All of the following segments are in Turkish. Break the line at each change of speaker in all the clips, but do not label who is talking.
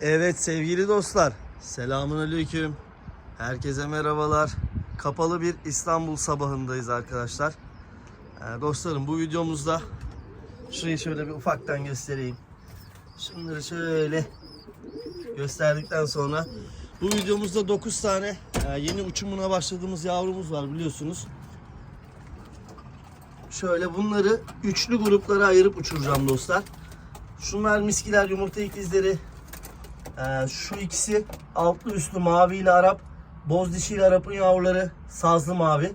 Evet sevgili dostlar. Selamun aleyküm. Herkese merhabalar. Kapalı bir İstanbul sabahındayız arkadaşlar. Ee, dostlarım bu videomuzda şurayı şöyle bir ufaktan göstereyim. Şunları şöyle gösterdikten sonra bu videomuzda 9 tane e, yeni uçumuna başladığımız yavrumuz var biliyorsunuz. Şöyle bunları üçlü gruplara ayırıp uçuracağım dostlar. Şunlar miskiler, yumurta ikizleri, ee, şu ikisi altlı üstlü mavi ile Arap, boz dişiyle Arap'ın yavruları sazlı mavi.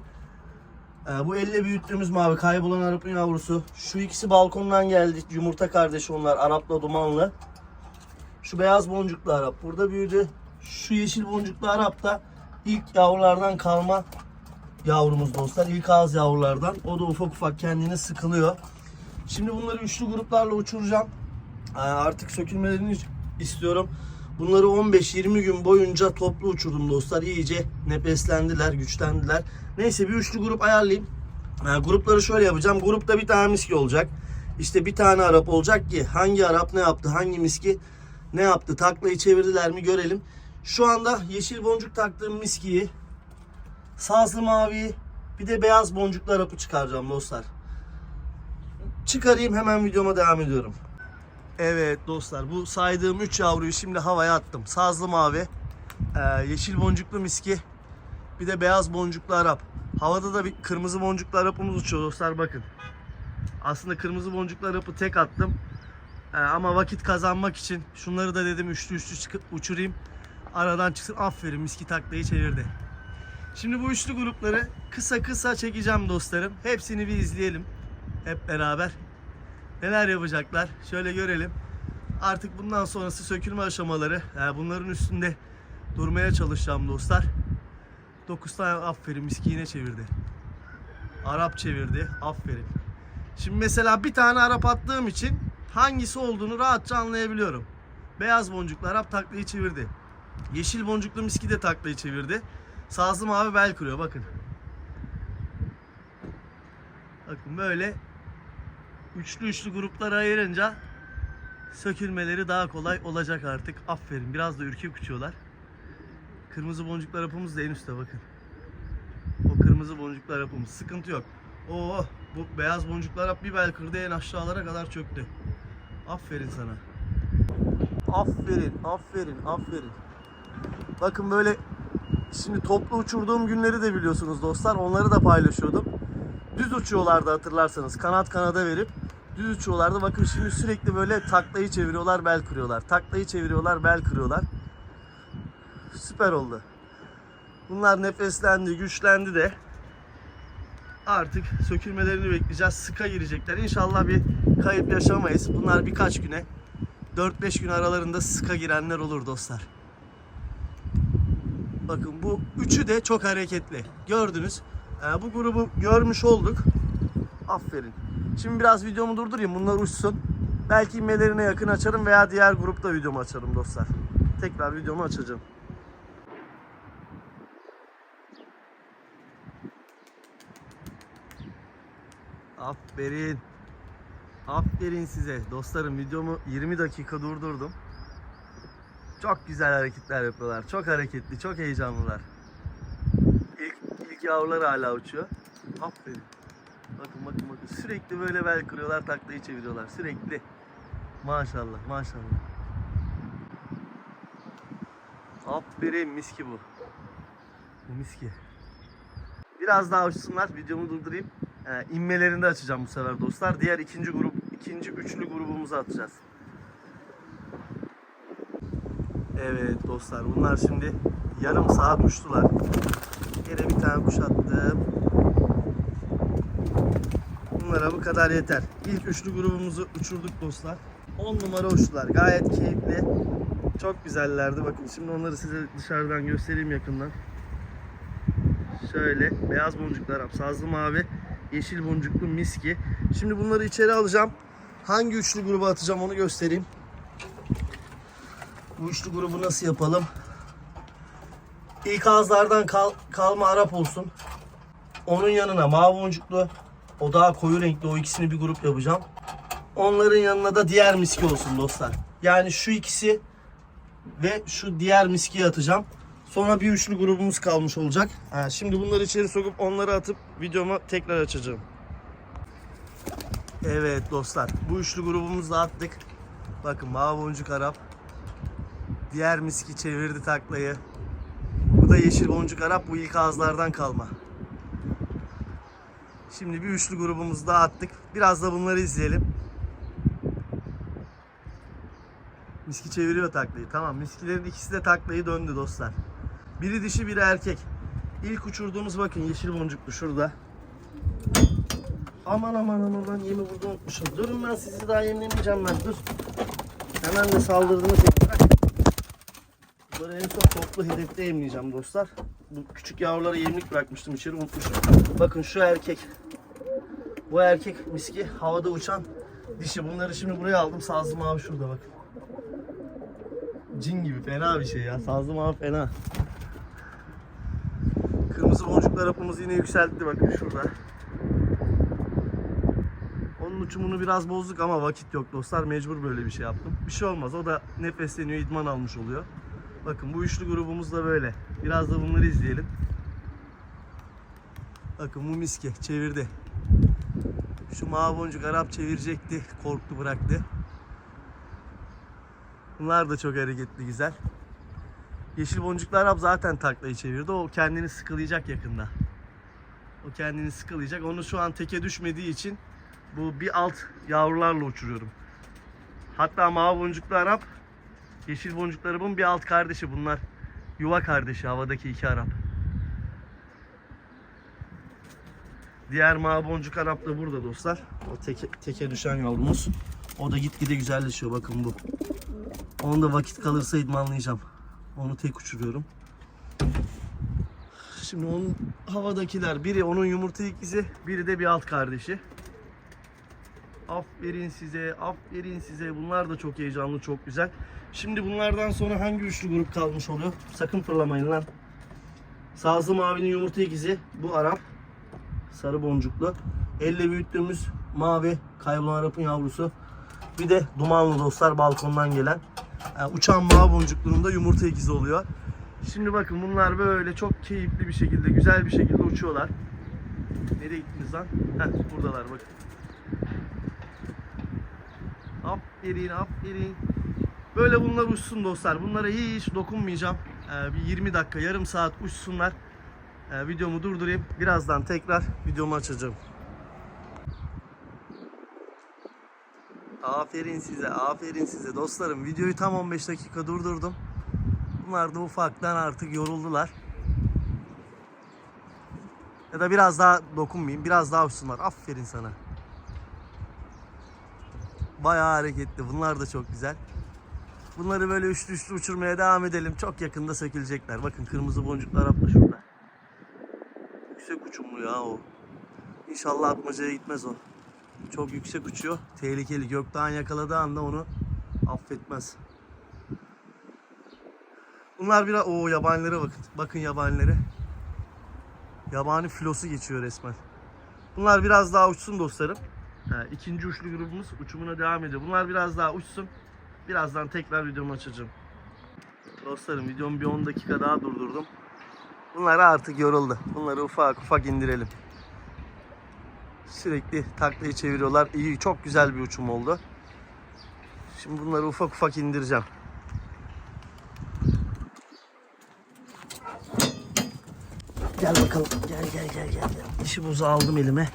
Ee, bu elle büyüttüğümüz mavi kaybolan Arap'ın yavrusu. Şu ikisi balkondan geldi. Yumurta kardeşi onlar Arap'la dumanlı. Şu beyaz boncuklu Arap burada büyüdü. Şu yeşil boncuklu Arap da ilk yavrulardan kalma yavrumuz dostlar. İlk ağız yavrulardan. O da ufak ufak kendini sıkılıyor. Şimdi bunları üçlü gruplarla uçuracağım. Ee, Artık sökülmelerini istiyorum. Bunları 15-20 gün boyunca toplu uçurdum dostlar. İyice nefeslendiler, güçlendiler. Neyse bir üçlü grup ayarlayayım. Ee, grupları şöyle yapacağım. Grupta bir tane miski olacak. İşte bir tane Arap olacak ki hangi Arap ne yaptı, hangi miski ne yaptı, taklayı çevirdiler mi görelim. Şu anda yeşil boncuk taktığım miskiyi, sazlı mavi, bir de beyaz boncuklu Arap'ı çıkaracağım dostlar. Çıkarayım hemen videoma devam ediyorum. Evet dostlar bu saydığım 3 yavruyu şimdi havaya attım. Sazlı mavi, e, yeşil boncuklu miski, bir de beyaz boncuklu Arap. Havada da bir kırmızı boncuklu Arap'ımız uçuyor dostlar bakın. Aslında kırmızı boncuklu Arap'ı tek attım. E, ama vakit kazanmak için şunları da dedim üçlü üçlü çıkıp uçurayım. Aradan çıksın aferin miski taklayı çevirdi. Şimdi bu üçlü grupları kısa kısa çekeceğim dostlarım. Hepsini bir izleyelim hep beraber. Neler yapacaklar? Şöyle görelim. Artık bundan sonrası sökülme aşamaları. Yani bunların üstünde durmaya çalışacağım dostlar. 9 tane aferin miskine çevirdi. Arap çevirdi. Aferin. Şimdi mesela bir tane Arap attığım için hangisi olduğunu rahatça anlayabiliyorum. Beyaz boncuklu Arap taklayı çevirdi. Yeşil boncuklu miski de taklayı çevirdi. Sazlı mavi bel kırıyor bakın. Bakın böyle üçlü üçlü gruplara ayırınca sökülmeleri daha kolay olacak artık. Aferin. Biraz da ürkek uçuyorlar. Kırmızı boncuklar apımız da en üstte bakın. O kırmızı boncuklar apımız. Sıkıntı yok. Oo, bu beyaz boncuklar ap bir bel kırdı en aşağılara kadar çöktü. Aferin sana. Aferin, aferin, aferin. Bakın böyle şimdi toplu uçurduğum günleri de biliyorsunuz dostlar. Onları da paylaşıyordum düz uçuyorlardı hatırlarsanız. Kanat kanada verip düz uçuyorlardı. Bakın şimdi sürekli böyle taklayı çeviriyorlar, bel kırıyorlar. Taklayı çeviriyorlar, bel kırıyorlar. Süper oldu. Bunlar nefeslendi, güçlendi de artık sökülmelerini bekleyeceğiz. Sıka girecekler. İnşallah bir kayıp yaşamayız. Bunlar birkaç güne 4-5 gün aralarında sıka girenler olur dostlar. Bakın bu üçü de çok hareketli. Gördünüz. Ee, bu grubu görmüş olduk. Aferin. Şimdi biraz videomu durdurayım. Bunlar uçsun. Belki inmelerine yakın açarım veya diğer grupta videomu açarım dostlar. Tekrar videomu açacağım. Aferin. Aferin size. Dostlarım videomu 20 dakika durdurdum. Çok güzel hareketler yapıyorlar. Çok hareketli, çok heyecanlılar. İlk, ilk yavrular hala uçuyor. Aferin. Bakın bakın bakın. Sürekli böyle bel kırıyorlar, taklayı çeviriyorlar. Sürekli. Maşallah, maşallah. Aferin miski bu. Bu miski. Biraz daha uçsunlar. Videomu durdurayım. Ee, inmelerini de açacağım bu sefer dostlar. Diğer ikinci grup, ikinci üçlü grubumuzu atacağız. Evet dostlar bunlar şimdi yarım saat uçtular. Yine bir tane kuş attım. Bunlara bu kadar yeter. İlk üçlü grubumuzu uçurduk dostlar. 10 numara uçtular. Gayet keyifli. Çok güzellerdi. Bakın şimdi onları size dışarıdan göstereyim yakından. Şöyle beyaz boncuklar, sazlı mavi, yeşil boncuklu miski. Şimdi bunları içeri alacağım. Hangi üçlü gruba atacağım onu göstereyim. Bu üçlü grubu nasıl yapalım? İlk ağızlardan kal, kalma Arap olsun. Onun yanına mavi boncuklu, o daha koyu renkli o ikisini bir grup yapacağım. Onların yanına da diğer miski olsun dostlar. Yani şu ikisi ve şu diğer miskiyi atacağım. Sonra bir üçlü grubumuz kalmış olacak. Ha, şimdi bunları içeri sokup onları atıp videomu tekrar açacağım. Evet dostlar bu üçlü grubumuzu attık. Bakın mavi boncuk Arap. Diğer miski çevirdi taklayı. Bu da yeşil boncuk Arap. Bu ilk ağızlardan kalma. Şimdi bir üçlü grubumuzu daha attık. Biraz da bunları izleyelim. Miski çeviriyor taklayı. Tamam miskilerin ikisi de taklayı döndü dostlar. Biri dişi biri erkek. İlk uçurduğumuz bakın yeşil boncuklu şurada. Aman aman aman ben yemi burada unutmuşum. Durun ben sizi daha yemlemeyeceğim ben dur. Hemen de saldırdınız. Böyle en son toplu hedefte yemleyeceğim dostlar. Bu küçük yavrulara yemlik bırakmıştım içeri unutmuşum. Bakın şu erkek. Bu erkek miski havada uçan dişi. Bunları şimdi buraya aldım. Sazlı mavi şurada bakın. Cin gibi fena bir şey ya. Sazlı mavi fena. Kırmızı boncuklar hapımızı yine yükseltti bakın şurada. Onun uçumunu biraz bozduk ama vakit yok dostlar. Mecbur böyle bir şey yaptım. Bir şey olmaz. O da nefesleniyor, idman almış oluyor. Bakın bu üçlü grubumuz da böyle. Biraz da bunları izleyelim. Bakın bu miski çevirdi. Şu mavi boncuk Arap çevirecekti. Korktu bıraktı. Bunlar da çok hareketli güzel. Yeşil boncuklu Arap zaten taklayı çevirdi. O kendini sıkılayacak yakında. O kendini sıkılayacak. Onu şu an teke düşmediği için bu bir alt yavrularla uçuruyorum. Hatta mavi boncuklu Arap yeşil boncuklarımın bir alt kardeşi bunlar. Yuva kardeşi havadaki iki Arap. Diğer mavi boncuk Arap da burada dostlar. O teke, teke düşen yavrumuz. O da gitgide güzelleşiyor bakın bu. Onu da vakit kalırsa idmanlayacağım. Onu tek uçuruyorum. Şimdi onun havadakiler biri onun yumurta ikizi, biri de bir alt kardeşi. Aferin size, aferin size. Bunlar da çok heyecanlı, çok güzel. Şimdi bunlardan sonra hangi üçlü grup kalmış oluyor? Sakın fırlamayın lan. Sazlı mavinin yumurta ikizi, bu Arap. Sarı boncuklu. Elle büyüttüğümüz mavi kaybolan Arap'ın yavrusu. Bir de dumanlı dostlar balkondan gelen. Yani uçan mavi boncukluğunda yumurta ikizi oluyor. Şimdi bakın bunlar böyle çok keyifli bir şekilde, güzel bir şekilde uçuyorlar. Nereye gittiniz lan? Heh, buradalar bakın. Aferin, aferin. Böyle bunlar uçsun dostlar. Bunlara hiç dokunmayacağım. Ee, bir 20 dakika, yarım saat uçsunlar. Ee, videomu durdurayım. Birazdan tekrar videomu açacağım. Aferin size, aferin size dostlarım. Videoyu tam 15 dakika durdurdum. Bunlar da ufaktan artık yoruldular. Ya da biraz daha dokunmayayım, biraz daha uçsunlar. Aferin sana. Bayağı hareketli. Bunlar da çok güzel. Bunları böyle üçlü üçlü uçurmaya devam edelim. Çok yakında sökülecekler. Bakın kırmızı boncuklar Arap da şurada. Yüksek uçumlu ya o. İnşallah atmacaya gitmez o. Çok yüksek uçuyor. Tehlikeli. Gökten yakaladığı anda onu affetmez. Bunlar biraz... o yabanilere bakın. Bakın yabanilere. Yabani filosu geçiyor resmen. Bunlar biraz daha uçsun dostlarım. Ha, ikinci uçlu grubumuz uçumuna devam ediyor. Bunlar biraz daha uçsun. Birazdan tekrar videomu açacağım. Dostlarım videomu bir 10 dakika daha durdurdum. Bunlar artık yoruldu. Bunları ufak ufak indirelim. Sürekli taklayı çeviriyorlar. İyi, çok güzel bir uçum oldu. Şimdi bunları ufak ufak indireceğim. Gel bakalım. Gel gel gel gel. gel. Dişi buzu aldım elime.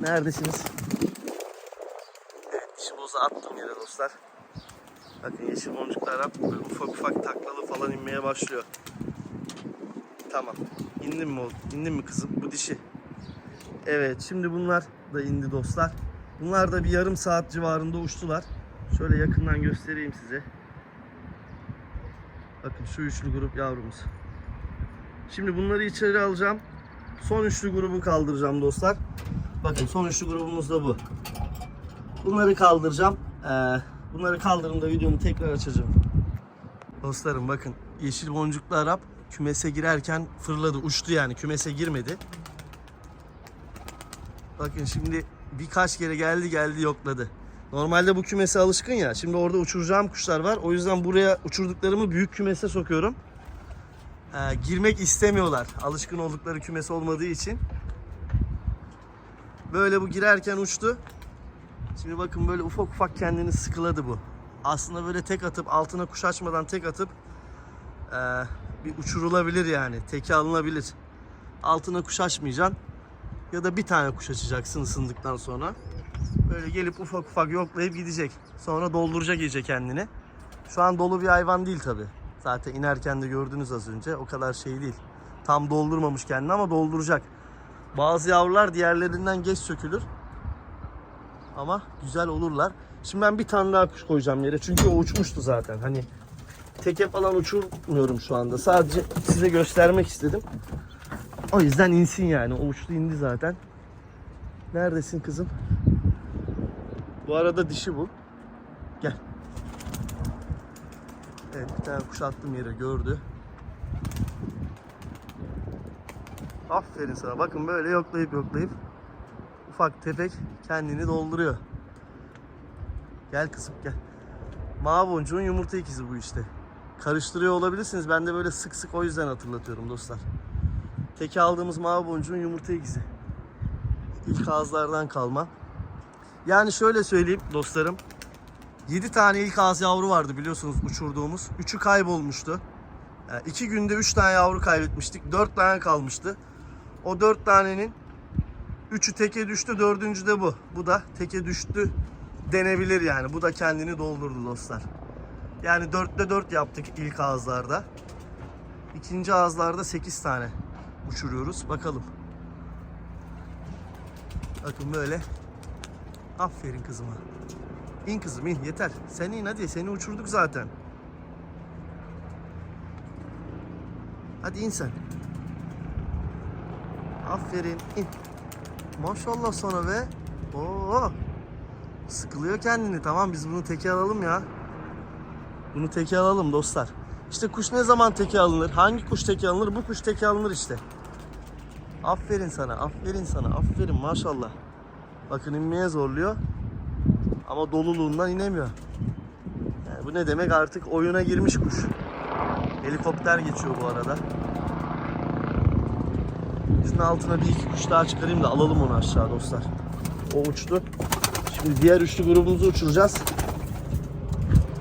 Neredesiniz? Evet dişi buzu attım yere dostlar. Bakın yeşil boncuklar ufak ufak taklalı falan inmeye başlıyor. Tamam. İndin mi oğlum? İndin mi kızım? Bu dişi. Evet şimdi bunlar da indi dostlar. Bunlar da bir yarım saat civarında uçtular. Şöyle yakından göstereyim size. Bakın şu üçlü grup yavrumuz. Şimdi bunları içeri alacağım. Son üçlü grubu kaldıracağım dostlar. Bakın son üçlü grubumuz da bu. Bunları kaldıracağım. Ee, bunları kaldırımda videomu tekrar açacağım. Dostlarım bakın yeşil boncuklu Arap kümese girerken fırladı uçtu yani kümese girmedi. Bakın şimdi birkaç kere geldi geldi yokladı. Normalde bu kümese alışkın ya. Şimdi orada uçuracağım kuşlar var. O yüzden buraya uçurduklarımı büyük kümese sokuyorum. Ee, girmek istemiyorlar. Alışkın oldukları kümes olmadığı için. Böyle bu girerken uçtu. Şimdi bakın böyle ufak ufak kendini sıkıladı bu. Aslında böyle tek atıp altına kuş açmadan tek atıp ee, bir uçurulabilir yani. Teke alınabilir. Altına kuş açmayacaksın. Ya da bir tane kuş açacaksın ısındıktan sonra. Böyle gelip ufak ufak yoklayıp gidecek. Sonra dolduracak iyice kendini. Şu an dolu bir hayvan değil tabi. Zaten inerken de gördünüz az önce. O kadar şey değil. Tam doldurmamış kendini ama dolduracak. Bazı yavrular diğerlerinden geç sökülür. Ama güzel olurlar. Şimdi ben bir tane daha kuş koyacağım yere. Çünkü o uçmuştu zaten. Hani teke falan uçurmuyorum şu anda. Sadece size göstermek istedim. O yüzden insin yani. O uçtu indi zaten. Neredesin kızım? Bu arada dişi bu. Gel. Evet bir tane kuş attım yere gördü. Aferin sana. Bakın böyle yoklayıp yoklayıp ufak tefek kendini dolduruyor. Gel kızım gel. Mavi yumurta ikizi bu işte. Karıştırıyor olabilirsiniz. Ben de böyle sık sık o yüzden hatırlatıyorum dostlar. Teke aldığımız mavi boncuğun yumurta ikizi. İlk ağızlardan kalma. Yani şöyle söyleyeyim dostlarım. 7 tane ilk ağız yavru vardı biliyorsunuz uçurduğumuz. 3'ü kaybolmuştu. 2 günde 3 tane yavru kaybetmiştik. 4 tane kalmıştı. O 4 tanenin 3'ü teke düştü, 4'üncü de bu. Bu da teke düştü denebilir yani. Bu da kendini doldurdu dostlar. Yani 4'te 4 yaptık ilk ağızlarda. İkinci ağızlarda 8 tane uçuruyoruz. Bakalım. Bakın böyle. Aferin kızıma. İn kızım in yeter. Sen in hadi seni uçurduk zaten. Hadi in sen. Aferin in. Maşallah sana be. Oo. Sıkılıyor kendini. Tamam biz bunu teke alalım ya. Bunu teke alalım dostlar. İşte kuş ne zaman teke alınır? Hangi kuş teke alınır? Bu kuş teke alınır işte. Aferin sana, aferin sana, aferin maşallah. Bakın inmeye zorluyor. Ama doluluğundan inemiyor. Yani bu ne demek artık oyuna girmiş kuş. Helikopter geçiyor bu arada. Şunun altına bir iki kuş daha çıkarayım da alalım onu aşağı dostlar. O uçtu. Şimdi diğer üçlü grubumuzu uçuracağız.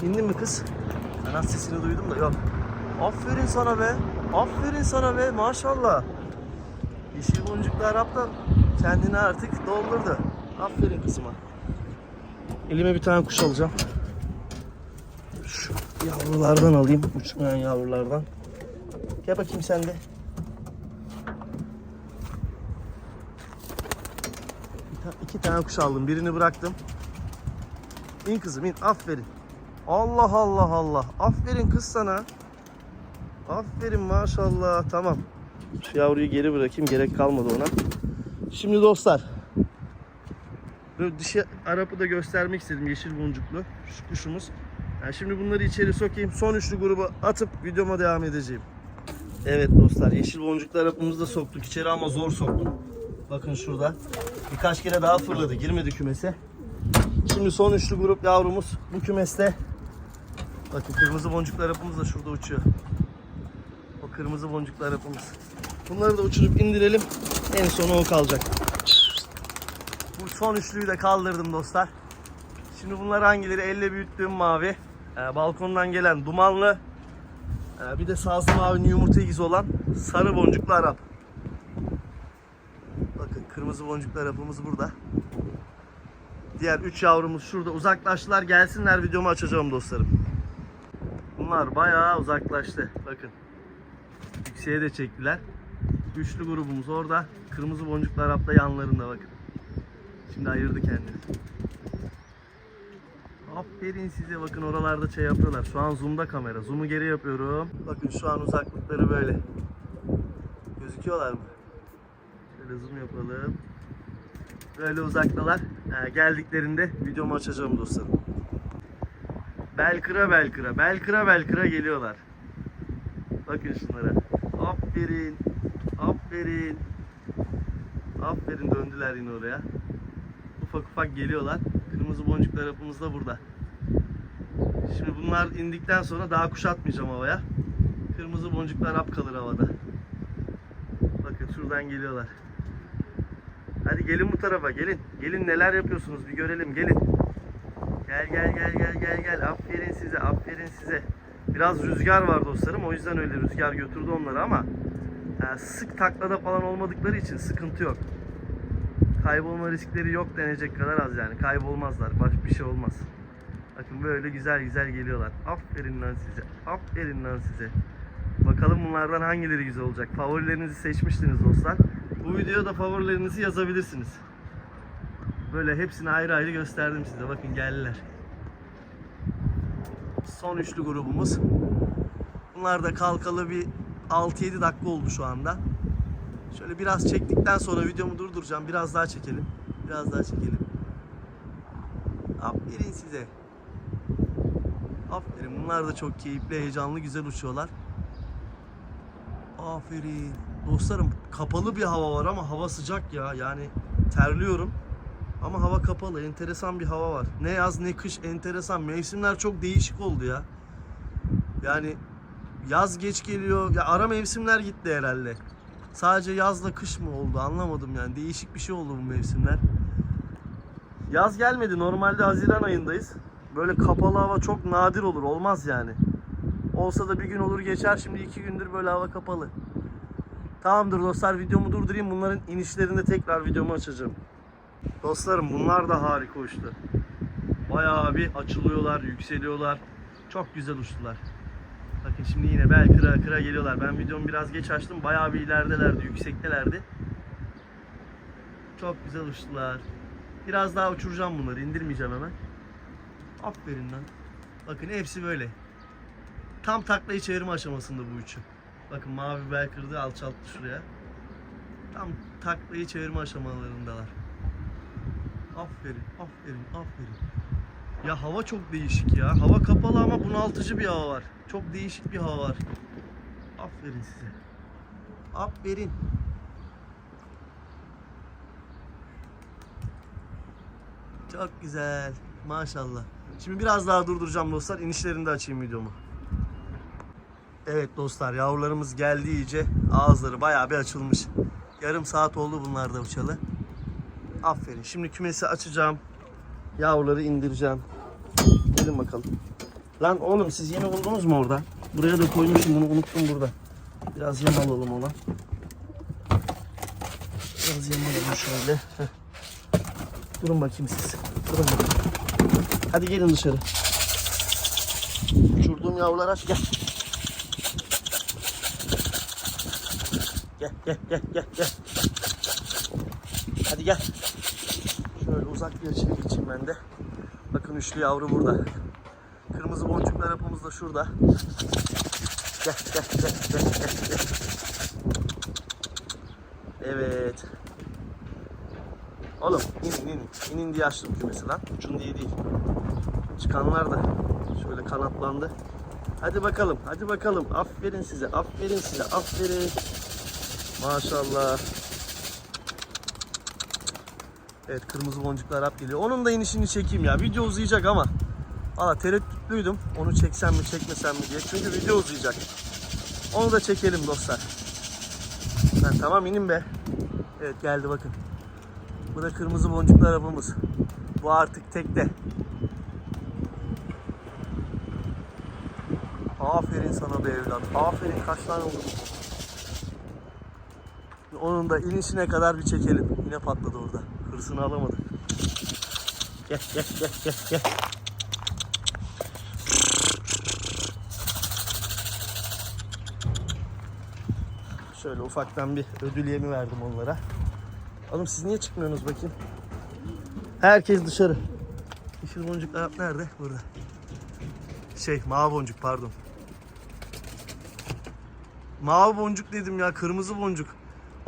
İndin mi kız? Kanat sesini duydum da yok. Aferin sana be. Aferin sana be maşallah. Yeşil boncuklu Arap da kendini artık doldurdu. Aferin kızıma. Elime bir tane kuş alacağım. Şu yavrulardan alayım. Uçmayan yavrulardan. Gel bakayım sen de. İki tane kuş aldım. Birini bıraktım. İn kızım in. Aferin. Allah Allah Allah. Aferin kız sana. Aferin maşallah. Tamam. Şu yavruyu geri bırakayım. Gerek kalmadı ona. Şimdi dostlar. Böyle dişi Arap'ı da göstermek istedim. Yeşil boncuklu. Şu kuşumuz. Yani şimdi bunları içeri sokayım. Son üçlü grubu atıp videoma devam edeceğim. Evet dostlar. Yeşil boncuklu Arap'ımızı da soktuk içeri ama zor soktuk. Bakın şurada. Birkaç kere daha fırladı. Girmedi kümese. Şimdi son üçlü grup yavrumuz bu kümeste. Bakın kırmızı boncuklu Arap'ımız da şurada uçuyor. O kırmızı boncuklu Arap'ımız. Bunları da uçurup indirelim. En sonu o kalacak. Bu son üçlüyü de kaldırdım dostlar. Şimdi bunlar hangileri? Elle büyüttüğüm mavi. Ee, balkondan gelen dumanlı. Ee, bir de sazlı mavinin yumurta izi olan sarı boncuklu Arap. Bakın kırmızı boncuklu Arap'ımız burada. Diğer üç yavrumuz şurada uzaklaştılar. Gelsinler videomu açacağım dostlarım. Bunlar bayağı uzaklaştı. Bakın. Yükseğe de çektiler. Üçlü grubumuz orada. Kırmızı boncuklu Arap da yanlarında bakın. Şimdi ayırdı kendini. Aferin size bakın oralarda şey yapıyorlar. Şu an zoom'da kamera. Zoom'u geri yapıyorum. Bakın şu an uzaklıkları böyle. Gözüküyorlar mı? Şöyle zoom yapalım. Böyle uzaktalar. Ha, geldiklerinde videomu açacağım dostlarım. Belkıra belkıra, belkıra belkıra geliyorlar. Bakın şunlara. Aferin. Aferin. Aferin döndüler yine oraya. Ufak ufak geliyorlar. Kırmızı boncuklar yapımız da burada. Şimdi bunlar indikten sonra daha kuşatmayacağım havaya. Kırmızı boncuklar ap kalır havada. Bakın şuradan geliyorlar. Hadi gelin bu tarafa gelin. Gelin neler yapıyorsunuz bir görelim gelin. Gel gel gel gel gel gel. Aferin size aferin size. Biraz rüzgar var dostlarım o yüzden öyle rüzgar götürdü onları ama yani sık taklada falan olmadıkları için sıkıntı yok. Kaybolma riskleri yok denecek kadar az yani. Kaybolmazlar. Baş bir şey olmaz. Bakın böyle güzel güzel geliyorlar. Aferin lan size. Aferin lan size. Bakalım bunlardan hangileri güzel olacak. Favorilerinizi seçmiştiniz dostlar. Bu videoda favorilerinizi yazabilirsiniz. Böyle hepsini ayrı ayrı gösterdim size. Bakın geldiler. Son üçlü grubumuz. Bunlar da kalkalı bir 6-7 dakika oldu şu anda. Şöyle biraz çektikten sonra videomu durduracağım. Biraz daha çekelim. Biraz daha çekelim. Aferin size. Aferin. Bunlar da çok keyifli, heyecanlı, güzel uçuyorlar. Aferin. Dostlarım kapalı bir hava var ama hava sıcak ya. Yani terliyorum. Ama hava kapalı. Enteresan bir hava var. Ne yaz ne kış enteresan. Mevsimler çok değişik oldu ya. Yani yaz geç geliyor. Ya ara mevsimler gitti herhalde. Sadece yazla kış mı oldu anlamadım yani. Değişik bir şey oldu bu mevsimler. Yaz gelmedi. Normalde Haziran ayındayız. Böyle kapalı hava çok nadir olur. Olmaz yani. Olsa da bir gün olur geçer. Şimdi iki gündür böyle hava kapalı. Tamamdır dostlar videomu durdurayım. Bunların inişlerinde tekrar videomu açacağım. Dostlarım bunlar da harika uçtu. Bayağı bir açılıyorlar, yükseliyorlar. Çok güzel uçtular. Bakın şimdi yine bel kıra kıra geliyorlar. Ben videomu biraz geç açtım. Bayağı bir ileridelerdi, yüksektelerdi. Çok güzel uçtular. Biraz daha uçuracağım bunları. indirmeyeceğim hemen. Aferin lan. Bakın hepsi böyle. Tam taklayı çevirme aşamasında bu üçü. Bakın mavi bel kırdı alçalttı şuraya. Tam taklayı çevirme aşamalarındalar. Aferin, aferin, aferin. Ya hava çok değişik ya. Hava kapalı ama bunaltıcı bir hava var. Çok değişik bir hava var. Aferin size. Aferin. Çok güzel. Maşallah. Şimdi biraz daha durduracağım dostlar. İnişlerini de açayım videomu. Evet dostlar yavrularımız geldi iyice. Ağızları bayağı bir açılmış. Yarım saat oldu bunlar da uçalı. Aferin. Şimdi kümesi açacağım. Yavruları indireceğim. Gelin bakalım. Lan oğlum siz yemi buldunuz mu orada? Buraya da koymuşum bunu unuttum burada. Biraz yem alalım ona. Biraz yem alalım şöyle. Heh. Durun bakayım siz. Durun bakayım. Hadi gelin dışarı. Uçurduğum yavrular aç gel. Gel gel gel gel gel. Hadi gel. Uzak bir açıya geçeyim ben de. Bakın üçlü yavru burada. Kırmızı boncuklar hapımız da şurada. Gel gel gel gel gel. gel. Evet. Oğlum inin inin. İnin diye açtım kümesi lan. Uçun diye değil. Çıkanlar da şöyle kanatlandı. Hadi bakalım, hadi bakalım. Aferin size, aferin size, aferin. Maşallah. Evet kırmızı boncuklar hap geliyor. Onun da inişini çekeyim ya. Video uzayacak ama. Valla tereddütlüydüm. Onu çeksem mi çekmesem mi diye. Çünkü video uzayacak. Onu da çekelim dostlar. Ben tamam inin be. Evet geldi bakın. Bu da kırmızı boncuklu arabamız. Bu artık tekte. Aferin sana be evlat. Aferin kaç tane oldu? Onun da inişine kadar bir çekelim. Yine patladı orada. Hırsını alamadı. Gel gel gel gel gel. Şöyle ufaktan bir ödül yemi verdim onlara. Oğlum siz niye çıkmıyorsunuz bakayım? Herkes dışarı. Yeşil boncuklar nerede? Burada. Şey mavi boncuk pardon. Mavi boncuk dedim ya kırmızı boncuk.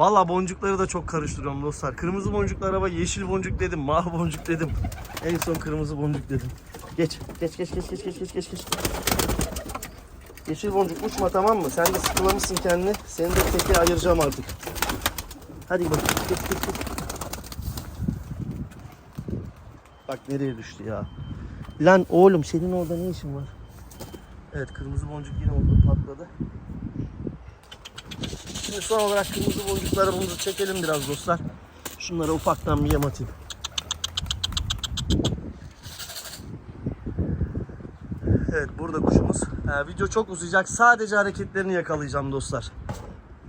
Valla boncukları da çok karıştırıyorum dostlar. Kırmızı boncuklu araba yeşil boncuk dedim mavi boncuk dedim. En son kırmızı boncuk dedim. Geç geç geç geç geç geç geç geç geç. Yeşil boncuk uçma tamam mı? Sen de sıkılamışsın kendini. Seni de teke ayıracağım artık. Hadi bak. Git git git. Bak nereye düştü ya. Lan oğlum senin orada ne işin var? Evet kırmızı boncuk yine oldu patladı. Şimdi son olarak kırmızı boncuklarımızı çekelim biraz dostlar. Şunlara ufaktan bir yem atayım. Evet burada kuşumuz. Ee, video çok uzayacak. Sadece hareketlerini yakalayacağım dostlar.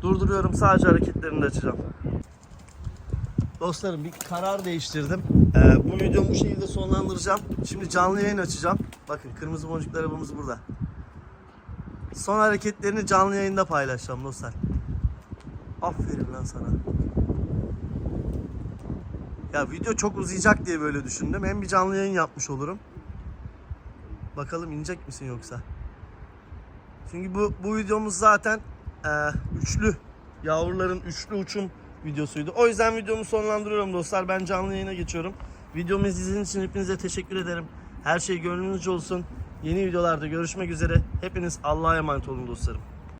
Durduruyorum sadece hareketlerini de açacağım. Dostlarım bir karar değiştirdim. Ee, bu videomu bu şekilde sonlandıracağım. Şimdi canlı yayın açacağım. Bakın kırmızı boncuklu arabamız burada. Son hareketlerini canlı yayında paylaşacağım dostlar. Aferin lan sana. Ya video çok uzayacak diye böyle düşündüm. Hem bir canlı yayın yapmış olurum. Bakalım inecek misin yoksa? Çünkü bu bu videomuz zaten e, üçlü yavruların üçlü uçum videosuydu. O yüzden videomu sonlandırıyorum dostlar. Ben canlı yayına geçiyorum. Videomu izlediğiniz için hepinize teşekkür ederim. Her şey gönlünüzce olsun. Yeni videolarda görüşmek üzere. Hepiniz Allah'a emanet olun dostlarım.